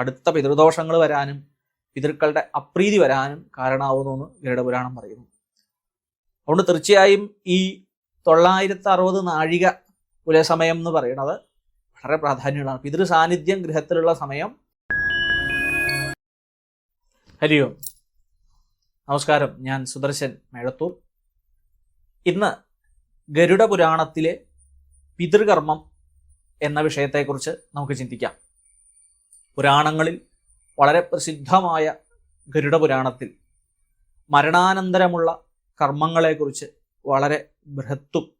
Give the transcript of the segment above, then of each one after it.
കടുത്ത പിതൃദോഷങ്ങൾ വരാനും പിതൃക്കളുടെ അപ്രീതി വരാനും കാരണമാവുന്നു ഗരുഡപുരാണം പറയുന്നു. അതുകൊണ്ട് തീർച്ചയായും ഈ തൊള്ളായിരത്തി അറുപത് നാഴിക കുലസമയം എന്ന് പറയുന്നത് വളരെ പ്രാധാന്യമുള്ളതാണ്. പിതൃ സാന്നിധ്യം ഗൃഹത്തിലുള്ള സമയം. ഹരി ഓം. നമസ്കാരം. ഞാൻ സുദർശൻ മേളത്തൂർ. ഇന്ന് ഗരുഡ പുരാണത്തിലെ പിതൃകർമ്മം എന്ന വിഷയത്തെക്കുറിച്ച് നമുക്ക് ചിന്തിക്കാം. പുരാണങ്ങളിൽ വളരെ പ്രസിദ്ധമായ ഗരുഡ പുരാണത്തിൽ മരണാനന്തരമുള്ള കർമ്മങ്ങളെക്കുറിച്ച് വളരെ ബൃഹത്തും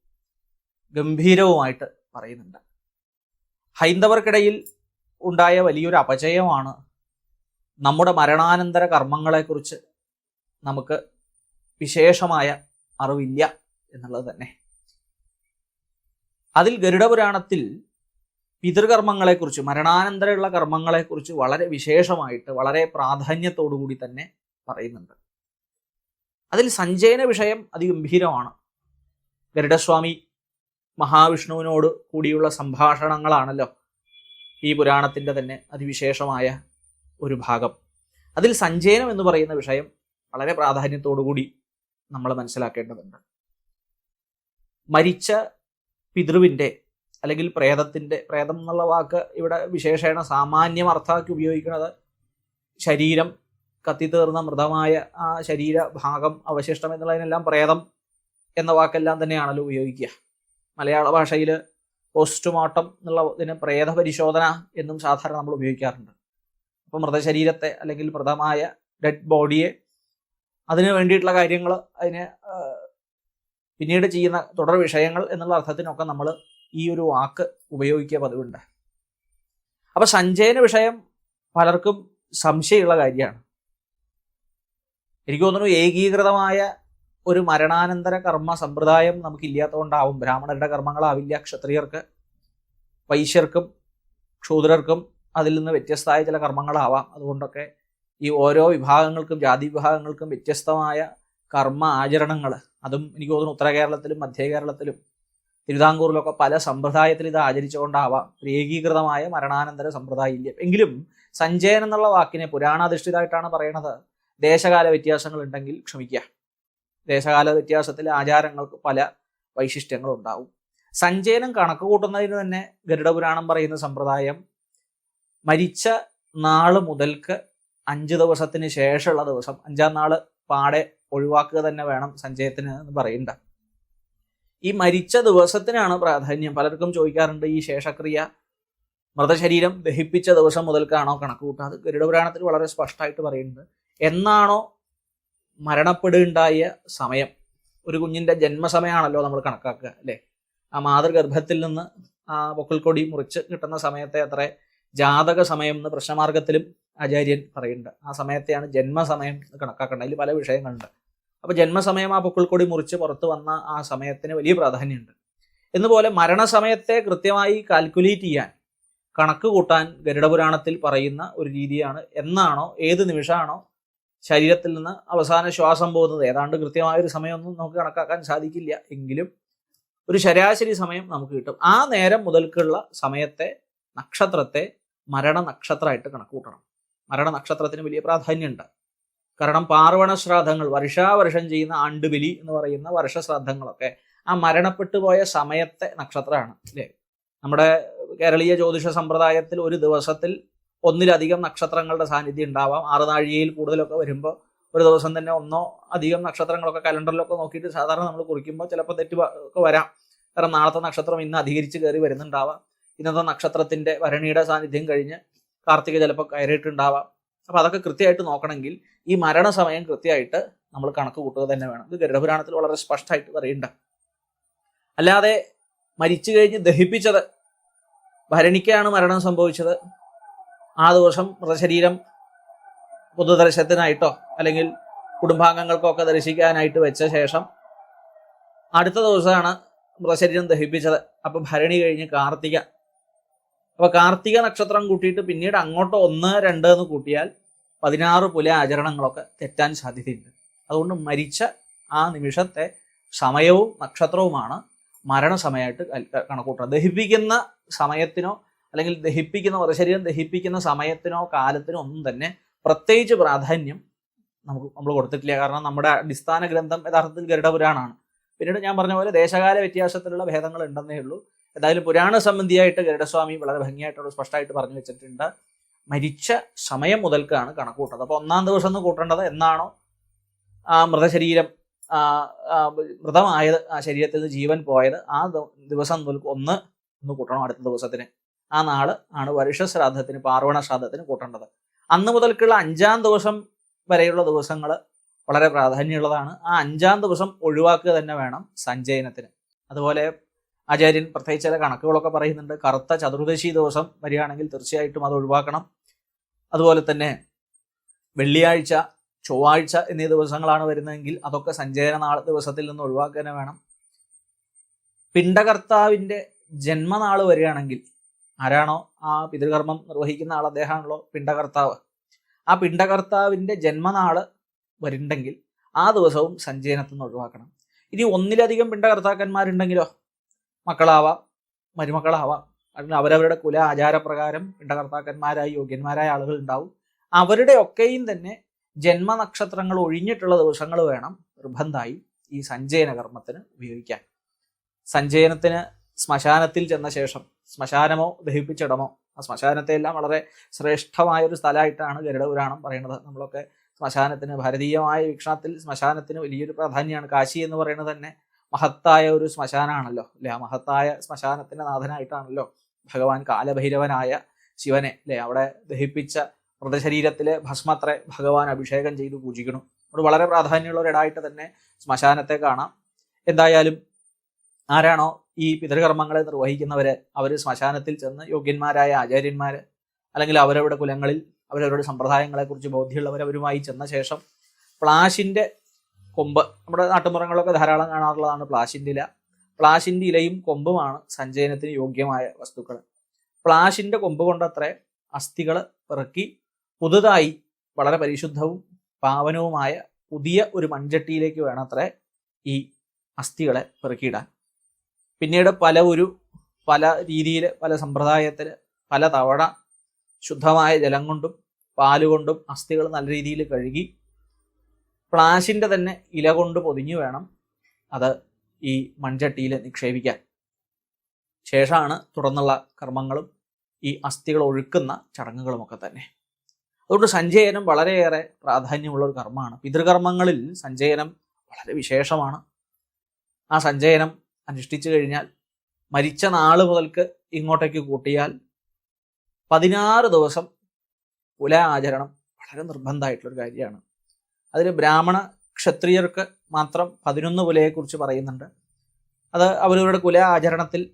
ഗംഭീരവുമായിട്ട് പറയുന്നുണ്ട്. ഹൈന്ദവർക്കിടയിൽ ഉണ്ടായ വലിയൊരു അപചയമാണ് നമ്മുടെ മരണാനന്തര കർമ്മങ്ങളെക്കുറിച്ച് നമുക്ക് വിശേഷമായ അറിവില്ല എന്നുള്ളത് തന്നെ. അതിൽ ഗരുഡപുരാണത്തിൽ പിതൃകർമ്മങ്ങളെക്കുറിച്ച് മരണാനന്തരമുള്ള കർമ്മങ്ങളെക്കുറിച്ച് വളരെ വിശേഷമായിട്ട് വളരെ പ്രാധാന്യത്തോടു കൂടി തന്നെ പറയുന്നുണ്ട്. അതിൽ സഞ്ജയന വിഷയം അതിഗംഭീരമാണ്. ഗരുഡസ്വാമി മഹാവിഷ്ണുവിനോട് കൂടിയുള്ള സംഭാഷണങ്ങളാണല്ലോ ഈ പുരാണത്തിന്റെ തന്നെ അതിവിശേഷമായ ഒരു ഭാഗം. അതിൽ സഞ്ജയനം എന്ന് പറയുന്ന വിഷയം വളരെ പ്രാധാന്യത്തോടു കൂടി നമ്മൾ മനസ്സിലാക്കേണ്ടതുണ്ട്. മരിച്ച പിതൃവിന്റെ അല്ലെങ്കിൽ പ്രേതത്തിന്റെ പ്രേതം എന്നുള്ള വാക്ക് ഇവിടെ വിശേഷേണ സാമാന്യം അർത്ഥമാക്കി ഉപയോഗിക്കുന്നത് ശരീരം കത്തിത്തീർന്ന മൃതമായ ആ ശരീര ഭാഗം അവശിഷ്ടം എന്നുള്ളതിനെല്ലാം പ്രേതം എന്ന വാക്കെല്ലാം തന്നെയാണല്ലോ ഉപയോഗിക്കുക. മലയാള ഭാഷയിൽ പോസ്റ്റ്മോർട്ടം എന്നുള്ള ഇതിന് പ്രേത പരിശോധന എന്നും സാധാരണ നമ്മൾ ഉപയോഗിക്കാറുണ്ട്. അപ്പോൾ മൃതശരീരത്തെ അല്ലെങ്കിൽ മൃതമായ ഡെഡ് ബോഡിയെ അതിന് വേണ്ടിയിട്ടുള്ള കാര്യങ്ങൾ അതിനെ പിന്നീട് ചെയ്യുന്ന തുടർ വിഷയങ്ങൾ എന്നുള്ള അർത്ഥത്തിനൊക്കെ നമ്മൾ ഈ ഒരു വാക്ക് ഉപയോഗിക്കുക പതിവുണ്ട്. അപ്പൊ സഞ്ജയന വിഷയം പലർക്കും സംശയമുള്ള കാര്യമാണ്. എനിക്ക് തോന്നുന്നു ഏകീകൃതമായ ഒരു മരണാനന്തര കർമ്മ സമ്പ്രദായം നമുക്കില്ലാത്തതുകൊണ്ടാവും. ബ്രാഹ്മണരുടെ കർമ്മങ്ങളാവില്ല ക്ഷത്രിയർക്ക് വൈശ്യർക്കും ക്ഷൂദ്രർക്കും അതിൽ നിന്ന് വ്യത്യസ്തമായ ചില കർമ്മങ്ങളാവാം. അതുകൊണ്ടൊക്കെ ഈ ഓരോ വിഭാഗങ്ങൾക്കും ജാതി വിഭാഗങ്ങൾക്കും വ്യത്യസ്തമായ കർമ്മ ആചരണങ്ങൾ അതും എനിക്ക് തോന്നുന്നു ഉത്തര കേരളത്തിലും മധ്യ കേരളത്തിലും തിരുവിതാംകൂറിലൊക്കെ പല സമ്പ്രദായത്തിൽ ഇത് ആചരിച്ചുകൊണ്ടാവാം. ഏകീകൃതമായ മരണാനന്തര സമ്പ്രദായം ഇല്ല എങ്കിലും സഞ്ജയൻ എന്നുള്ള വാക്കിനെ പുരാണാധിഷ്ഠിതമായിട്ടാണ് പറയണത്. ദേശകാല വ്യത്യാസങ്ങൾ ഉണ്ടെങ്കിൽ ക്ഷമിക്കുക. ദേശകാല വ്യത്യാസത്തിൽ ആചാരങ്ങൾക്ക് പല വൈശിഷ്ട്യങ്ങളും ഉണ്ടാവും. സഞ്ജയനം കണക്ക് കൂട്ടുന്നതിന് തന്നെ ഗരുഡപുരാണം പറയുന്ന സമ്പ്രദായം മരിച്ച നാൾ മുതൽക്ക് അഞ്ച് ദിവസത്തിന് ശേഷമുള്ള ദിവസം. അഞ്ചാം നാൾ പാടെ ഒഴിവാക്കുക തന്നെ വേണം സഞ്ജയത്തിന് എന്ന് പറയണ്ട ഈ മരിച്ച ദിവസത്തിനാണ് പ്രാധാന്യം. പലർക്കും ചോദിക്കാറുണ്ട് ഈ ശേഷക്രിയ മൃതശരീരം ദഹിപ്പിച്ച ദിവസം മുതൽക്കാണോ കണക്ക് കൂട്ടുക? അത് ഗരുഡപുരാണത്തിൽ വളരെ സ്പഷ്ടമായിട്ട് പറയുന്നുണ്ട്. എന്നാണോ മരണപ്പെടുകയുണ്ടായ സമയം? ഒരു കുഞ്ഞിന്റെ ജന്മസമയമാണല്ലോ നമ്മൾ കണക്കാക്കുക അല്ലേ? ആ മാതൃഗർഭത്തിൽ നിന്ന് ആ പൊക്കിൾക്കൊടി മുറിച്ച് കിട്ടുന്ന സമയത്തെ അത്ര ജാതക സമയം എന്ന് പ്രശ്നമാർഗത്തിലും ആചാര്യൻ പറയുന്നുണ്ട്. ആ സമയത്തെയാണ് ജന്മസമയം കണക്കാക്കേണ്ടത്. അതിൽ പല വിഷയങ്ങളുണ്ട്. അപ്പൊ ജന്മസമയം ആ പൊക്കിൾക്കൊടി മുറിച്ച് പുറത്ത് വന്ന ആ സമയത്തിന് വലിയ പ്രാധാന്യമുണ്ട്. എന്നുപോലെ മരണസമയത്തെ കൃത്യമായി കാൽക്കുലേറ്റ് ചെയ്യാൻ കണക്ക് കൂട്ടാൻ ഗരുഡപുരാണത്തിൽ പറയുന്ന ഒരു രീതിയാണ് എന്നാണോ ഏത് നിമിഷമാണോ ശരീരത്തിൽ നിന്ന് അവസാന ശ്വാസം പോകുന്നത്. ഏതാണ്ട് കൃത്യമായ ഒരു സമയമൊന്നും നമുക്ക് കണക്കാക്കാൻ സാധിക്കില്ല എങ്കിലും ഒരു ശരാശരി സമയം നമുക്ക് കിട്ടും. ആ നേരം മുതൽക്കുള്ള സമയത്തെ നക്ഷത്രത്തെ മരണ നക്ഷത്രമായിട്ട് കണക്ക് കൂട്ടണം. മരണ നക്ഷത്രത്തിന് വലിയ പ്രാധാന്യമുണ്ട്. കാരണം പാർവണ ശ്രാദ്ധങ്ങൾ വർഷാവർഷം ചെയ്യുന്ന ആണ്ടുബലി എന്ന് പറയുന്ന വർഷശ്രാദ്ധങ്ങളൊക്കെ ആ മരണപ്പെട്ടു പോയ സമയത്തെ നക്ഷത്രമാണ് അല്ലേ? നമ്മുടെ കേരളീയ ജ്യോതിഷ സമ്പ്രദായത്തിൽ ഒരു ദിവസത്തിൽ ഒന്നിലധികം നക്ഷത്രങ്ങളുടെ സാന്നിധ്യം ഉണ്ടാവാം. ആറ് നാഴികയിൽ കൂടുതലൊക്കെ വരുമ്പോൾ ഒരു ദിവസം തന്നെ ഒന്നോ അധികം നക്ഷത്രങ്ങളൊക്കെ കലണ്ടറിലൊക്കെ നോക്കിയിട്ട് സാധാരണ നമ്മൾ കുറിക്കുമ്പോൾ ചിലപ്പോൾ തെറ്റ് ഒക്കെ വരാം. കാരണം നാളത്തെ നക്ഷത്രം ഇന്ന് അധികരിച്ച് കയറി വരുന്നുണ്ടാവാം. ഇന്നത്തെ നക്ഷത്രത്തിന്റെ ഭരണിയുടെ സാന്നിധ്യം കഴിഞ്ഞ് കാർത്തിക ചിലപ്പോൾ കയറിയിട്ടുണ്ടാവാം. അപ്പൊ അതൊക്കെ കൃത്യമായിട്ട് നോക്കണമെങ്കിൽ ഈ മരണസമയം കൃത്യമായിട്ട് നമ്മൾ കണക്ക് കൂട്ടുക തന്നെ വേണം. ഇത് ഗരുഡപുരാണത്തിൽ വളരെ സ്പഷ്ടമായിട്ട് പറയണ്ട അല്ലാതെ മരിച്ചു കഴിഞ്ഞ് ദഹിപ്പിച്ചത് ഭരണിക്കാണ് മരണം സംഭവിച്ചത് ആ ദിവസം മൃതശരീരം പൊതുദർശനത്തിനായിട്ടോ അല്ലെങ്കിൽ കുടുംബാംഗങ്ങൾക്കോ ഒക്കെ ദർശിക്കാനായിട്ട് വെച്ച ശേഷം അടുത്ത ദിവസമാണ് മൃതശരീരം ദഹിപ്പിച്ചത്. അപ്പോൾ ഭരണി കഴിഞ്ഞ് കാർത്തിക. അപ്പോൾ കാർത്തിക നക്ഷത്രം കൂട്ടിയിട്ട് പിന്നീട് അങ്ങോട്ട് ഒന്ന് രണ്ട് എന്ന് കൂട്ടിയാൽ പതിനാറ് പുല ആചരണങ്ങളൊക്കെ തെറ്റാൻ സാധ്യതയുണ്ട്. അതുകൊണ്ട് മരിച്ച ആ നിമിഷത്തെ സമയവും നക്ഷത്രവുമാണ് മരണസമയമായിട്ട് കണക്കൂട്ടുന്നത് ദഹിപ്പിക്കുന്ന സമയത്തിനോ അല്ലെങ്കിൽ ദഹിപ്പിക്കുന്ന മൃതശരീരം ദഹിപ്പിക്കുന്ന സമയത്തിനോ കാലത്തിനോ ഒന്നും തന്നെ പ്രത്യേകിച്ച് പ്രാധാന്യം നമുക്ക് നമ്മൾ കൊടുത്തിട്ടില്ല. കാരണം നമ്മുടെ അടിസ്ഥാന ഗ്രന്ഥം യഥാർത്ഥത്തിൽ ഗരുഡപുരാണാണ്. പിന്നീട് ഞാൻ പറഞ്ഞ പോലെ ദേശകാല വ്യത്യാസത്തിലുള്ള ഭേദങ്ങൾ ഉണ്ടെന്നേ ഉള്ളൂ. എന്തായാലും പുരാണ സംബന്ധിയായിട്ട് ഗരുഡസ്വാമി വളരെ ഭംഗിയായിട്ടുള്ള സ്പഷ്ടമായിട്ട് പറഞ്ഞു വെച്ചിട്ടുണ്ട്. മരിച്ച സമയം മുതൽക്കാണ് കണക്ക് കൂട്ടുന്നത് അപ്പോൾ ഒന്നാം ദിവസം ഒന്ന് കൂട്ടേണ്ടത് എന്നാണോ? ആ മൃതശരീരം മൃതമായത് ആ ശരീരത്തിൽ നിന്ന് ജീവൻ പോയത് ആ ദിവസം മുതൽ ഒന്ന് ഒന്ന് കൂട്ടണം അടുത്ത ദിവസത്തിന്. ആ നാൾ ആണ് വരുഷ ശ്രാദ്ധത്തിന് പാർവണ ശ്രാദ്ധത്തിന് കൂട്ടേണ്ടത്. അന്ന് മുതൽക്കുള്ള അഞ്ചാം ദിവസം വരെയുള്ള ദിവസങ്ങൾ വളരെ പ്രാധാന്യമുള്ളതാണ്. ആ അഞ്ചാം ദിവസം ഒഴിവാക്കുക തന്നെ വേണം സഞ്ചയനത്തിന്. അതുപോലെ ആചാര്യൻ പ്രത്യേകിച്ച് ചില കണക്കുകളൊക്കെ പറയുന്നുണ്ട്. കറുത്ത ചതുർദശി ദിവസം വരികയാണെങ്കിൽ തീർച്ചയായിട്ടും അത് ഒഴിവാക്കണം. അതുപോലെ തന്നെ വെള്ളിയാഴ്ച ചൊവ്വാഴ്ച എന്നീ ദിവസങ്ങളാണ് വരുന്നതെങ്കിൽ അതൊക്കെ സഞ്ചയന നാൾ ദിവസത്തിൽ നിന്ന് ഒഴിവാക്കുക തന്നെ വേണം. പിണ്ടകർത്താവിന്റെ ജന്മനാൾ വരികയാണെങ്കിൽ ആരാണോ ആ പിതൃകർമ്മം നിർവഹിക്കുന്ന ആൾ അദ്ദേഹമാണല്ലോ പിണ്ടകർത്താവ്. ആ പിണ്ടകർത്താവിന്റെ ജന്മനാൾ വരുന്നുണ്ടെങ്കിൽ ആ ദിവസവും സഞ്ചയനത്തിൽ നിന്ന് ഒഴിവാക്കണം. ഇനി ഒന്നിലധികം പിണ്ടകർത്താക്കന്മാരുണ്ടെങ്കിലോ? മക്കളാവാം മരുമക്കളാവാം. അല്ലെങ്കിൽ അവരവരുടെ കുല ആചാരപ്രകാരം പിണ്ടകർത്താക്കന്മാരായി യോഗ്യന്മാരായ ആളുകൾ ഉണ്ടാവും. അവരുടെ ഒക്കെയും തന്നെ ജന്മനക്ഷത്രങ്ങൾ ഒഴിഞ്ഞിട്ടുള്ള ദിവസങ്ങൾ വേണം നിർബന്ധമായി ഈ സഞ്ചയന കർമ്മത്തിന് ഉപയോഗിക്കാൻ. സഞ്ചയനത്തിന് ശ്മശാനത്തിൽ ചെന്ന ശേഷം ശ്മശാനമോ ദഹിപ്പിച്ചിടമോ ആ ശ്മശാനത്തെ എല്ലാം വളരെ ശ്രേഷ്ഠമായ ഒരു സ്ഥലമായിട്ടാണ് ഗരുഡപുരാണം പറയുന്നത്. നമ്മളൊക്കെ ശ്മശാനത്തിന് ഭാരതീയമായ വീക്ഷണത്തിൽ ശ്മശാനത്തിന് വലിയൊരു പ്രാധാന്യമാണ്. കാശി എന്ന് പറയുന്നത് തന്നെ മഹത്തായ ഒരു ശ്മശാനാണല്ലോ അല്ലെ? ആ മഹത്തായ ശ്മശാനത്തിന്റെ നാഥനായിട്ടാണല്ലോ ഭഗവാൻ കാലഭൈരവനായ ശിവനെ അല്ലെ? അവിടെ ദഹിപ്പിച്ച മൃതശരീരത്തിലെ ഭസ്മത്രെ ഭഗവാൻ അഭിഷേകം ചെയ്തു പൂജിക്കണം അവിടെ വളരെ പ്രാധാന്യമുള്ള ഒരിടായിട്ട് തന്നെ ശ്മശാനത്തെ കാണാം. എന്തായാലും ആരാണോ ഈ പിതൃകർമ്മങ്ങളെ നിർവഹിക്കുന്നവര് അവർ ശ്മശാനത്തിൽ ചെന്ന് യോഗ്യന്മാരായ ആചാര്യന്മാര് അല്ലെങ്കിൽ അവരവരുടെ കുലങ്ങളിൽ അവരവരുടെ സമ്പ്രദായങ്ങളെക്കുറിച്ച് ബോധ്യമുള്ളവർ അവരുമായി ചെന്ന ശേഷം പ്ലാശിന്റെ കൊമ്പ്. നമ്മുടെ നാട്ടുമ്പുറങ്ങളൊക്കെ ധാരാളം കാണാറുള്ളതാണ് പ്ലാശിന്റെ ഇല. പ്ലാശിന്റെ ഇലയും കൊമ്പുമാണ് സഞ്ചയനത്തിന് യോഗ്യമായ വസ്തുക്കൾ. പ്ലാശിന്റെ കൊമ്പ് കൊണ്ടത്രേ അസ്ഥികൾ പിറക്കി പുതുതായി വളരെ പരിശുദ്ധവും പാവനവുമായ പുതിയ ഒരു മൺചട്ടിയിലേക്ക് വേണത്ര ഈ അസ്ഥികളെ പെറുക്കിയിടാൻ. പിന്നീട് പല ഒരു പല രീതിയിൽ പല സമ്പ്രദായത്തിൽ പല തവണ ശുദ്ധമായ ജലം കൊണ്ടും പാലുകൊണ്ടും അസ്ഥികൾ നല്ല രീതിയിൽ കഴുകി പ്ലാശിന്റെ തന്നെ ഇല കൊണ്ട് പൊതിഞ്ഞു വേണം അത് ഈ മൺചട്ടിയിൽ നിക്ഷേപിക്കാൻ. ശേഷമാണ് തുടർന്നുള്ള കർമ്മങ്ങളും ഈ അസ്ഥികൾ ഒഴുക്കുന്ന ചടങ്ങുകളുമൊക്കെ തന്നെ. അതുകൊണ്ട് സഞ്ചയനം വളരെയേറെ പ്രാധാന്യമുള്ള ഒരു കർമ്മമാണ്. പിതൃകർമ്മങ്ങളിൽ സഞ്ചയനം വളരെ വിശേഷമാണ്. ആ സഞ്ചയനം അനുഷ്ഠിച്ചു കഴിഞ്ഞാൽ മരിച്ച നാൾ മുതൽക്ക് ഇങ്ങോട്ടേക്ക് കൂട്ടിയാൽ പതിനാറ് ദിവസം കുല ആചരണം വളരെ നിർബന്ധമായിട്ടുള്ളൊരു കാര്യമാണ്. അതിൽ ബ്രാഹ്മണ ക്ഷത്രിയർക്ക് മാത്രം പതിനൊന്ന് കുലയെക്കുറിച്ച് പറയുന്നുണ്ട്. അത് അവരവരുടെ കുല ആചരണത്തിൽ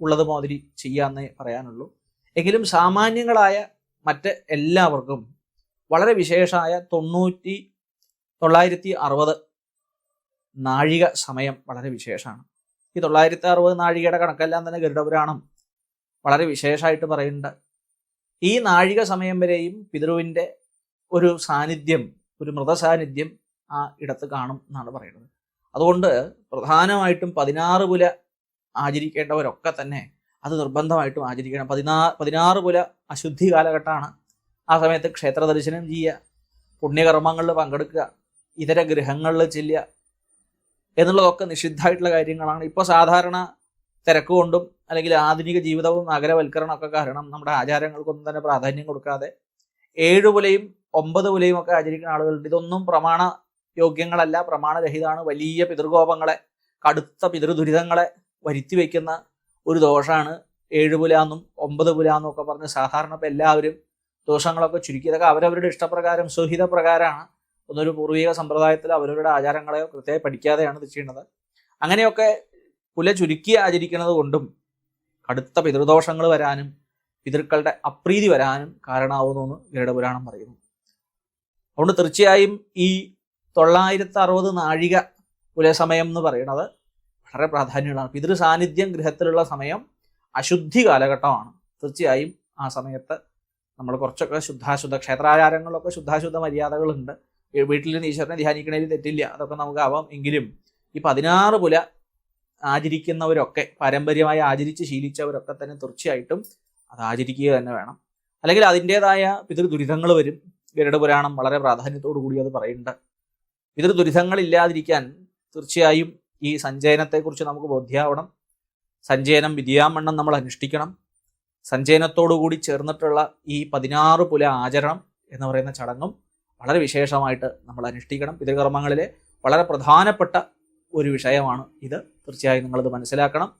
ഉള്ളത് മാതിരി ചെയ്യാമെന്നേ പറയാനുള്ളൂ. എങ്കിലും സാമാന്യങ്ങളായ മറ്റ് എല്ലാവർക്കും വളരെ വിശേഷമായ തൊണ്ണൂറ്റി തൊള്ളായിരത്തി അറുപത് നാഴിക സമയം വളരെ വിശേഷമാണ്. ഈ തൊള്ളായിരത്തി അറുപത് നാഴികയുടെ കണക്കെല്ലാം തന്നെ ഗരുഡപുരാണം വളരെ വിശേഷമായിട്ട് പറയുന്നുണ്ട്. ഈ നാഴിക സമയം വരെയും പിതൃവിന്റെ ഒരു സാന്നിധ്യം ഒരു മൃതസാന്നിധ്യം ആ ഇടത്ത് കാണും എന്നാണ് പറയുന്നത്. അതുകൊണ്ട് പ്രധാനമായിട്ടും പതിനാറ് പുല ആചരിക്കേണ്ടവരൊക്കെ തന്നെ അത് നിർബന്ധമായിട്ടും ആചരിക്കണം. പതിനാ പതിനാറ് പുല അശുദ്ധി കാലഘട്ടമാണ്. ആ സമയത്ത് ക്ഷേത്ര ദർശനം ചെയ്യുക പുണ്യകർമ്മങ്ങളിൽ പങ്കെടുക്കുക ഇതര ഗ്രഹങ്ങളിൽ ചെല്ലുക എന്നുള്ളതൊക്കെ നിഷിദ്ധമായിട്ടുള്ള കാര്യങ്ങളാണ്. ഇപ്പോൾ സാധാരണ തിരക്ക് കൊണ്ടും അല്ലെങ്കിൽ ആധുനിക ജീവിതവും നഗരവൽക്കരണമൊക്കെ കാരണം നമ്മുടെ ആചാരങ്ങൾക്കൊന്നും തന്നെ പ്രാധാന്യം കൊടുക്കാതെ ഏഴ് പുലയും ഒമ്പത് പുലയും ഒക്കെ ആചരിക്കുന്ന ആളുകളുണ്ട്. ഇതൊന്നും പ്രമാണ യോഗ്യങ്ങളല്ല പ്രമാണരഹിതമാണ്. വലിയ പിതൃകോപങ്ങളെ കടുത്ത പിതൃദുരിതങ്ങളെ വരുത്തി വയ്ക്കുന്ന ഒരു ദോഷമാണ് ഏഴ് പുല എന്നും ഒമ്പത് പുല എന്നും ഒക്കെ പറഞ്ഞ് സാധാരണ ഇപ്പം എല്ലാവരും ദോഷങ്ങളൊക്കെ ചുരുക്കി. ഇതൊക്കെ അവരവരുടെ ഇഷ്ടപ്രകാരം സുഹിത പ്രകാരമാണ് ഒന്നൊരു പൂർവിക സമ്പ്രദായത്തിൽ അവരവരുടെ ആചാരങ്ങളെ കൃത്യമായി പഠിക്കാതെയാണ് ഇത് ചെയ്യുന്നത്. അങ്ങനെയൊക്കെ പുല ചുരുക്കി ആചരിക്കുന്നത് കൊണ്ടും കടുത്ത പിതൃദോഷങ്ങൾ വരാനും പിതൃക്കളുടെ അപ്രീതി വരാനും കാരണമാവുന്നു എന്ന് ഗരുഡപുരാണം പറയുന്നു. അതുകൊണ്ട് തീർച്ചയായും ഈ തൊള്ളായിരത്തി അറുപത് നാഴിക പുലസമയം എന്ന് പറയുന്നത് വളരെ പ്രാധാന്യമുള്ളതാണ്. പിതൃ സാന്നിധ്യം ഗൃഹത്തിലുള്ള സമയം അശുദ്ധി കാലഘട്ടമാണ്. തീർച്ചയായും ആ സമയത്ത് നമ്മൾ കുറച്ചൊക്കെ ശുദ്ധാശുദ്ധ ക്ഷേത്രാചാരങ്ങളിലൊക്കെ ശുദ്ധാശുദ്ധ മര്യാദകളുണ്ട്. വീട്ടിൽ നിന്ന് ഈശ്വരനെ ധ്യാനിക്കണതിൽ തെറ്റില്ല. അതൊക്കെ നമുക്ക് ആവാം എങ്കിലും ഈ പതിനാറ് പുല ആചരിക്കുന്നവരൊക്കെ പാരമ്പര്യമായി ആചരിച്ച് ശീലിച്ചവരൊക്കെ തന്നെ തീർച്ചയായിട്ടും അത് ആചരിക്കുക തന്നെ വേണം. അല്ലെങ്കിൽ അതിന്റെതായ പിതൃ ദുരിതങ്ങൾ വരും. ഗരുഡപുരാണം വളരെ പ്രാധാന്യത്തോടു കൂടി അത് പറയുന്നുണ്ട്. ഇതൊരു ഇല്ലാതിരിക്കാൻ തീർച്ചയായും ഈ സഞ്ചയനത്തെക്കുറിച്ച് നമുക്ക് ബോധ്യാവണം. സഞ്ചയനം വിദ്യാമണ്ണം നമ്മൾ അനുഷ്ഠിക്കണം. സഞ്ചയനത്തോടുകൂടി ചേർന്നിട്ടുള്ള ഈ പതിനാറ് പുല ആചരണം എന്ന് പറയുന്ന ചടങ്ങും വളരെ വിശേഷമായിട്ട് നമ്മൾ അനുഷ്ഠിക്കണം. പിതൃകർമ്മങ്ങളിലെ വളരെ പ്രധാനപ്പെട്ട ഒരു വിഷയമാണ് ഇത്. തീർച്ചയായും നിങ്ങളത് മനസ്സിലാക്കണം.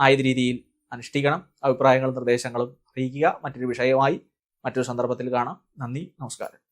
ആയത് രീതിയിൽ അനുഷ്ഠിക്കണം. അഭിപ്രായങ്ങളും നിർദ്ദേശങ്ങളും അറിയിക്കുക. മറ്റൊരു വിഷയമായി മറ്റൊരു സന്ദർഭത്തിൽ കാണാം. നന്ദി നമസ്കാരം.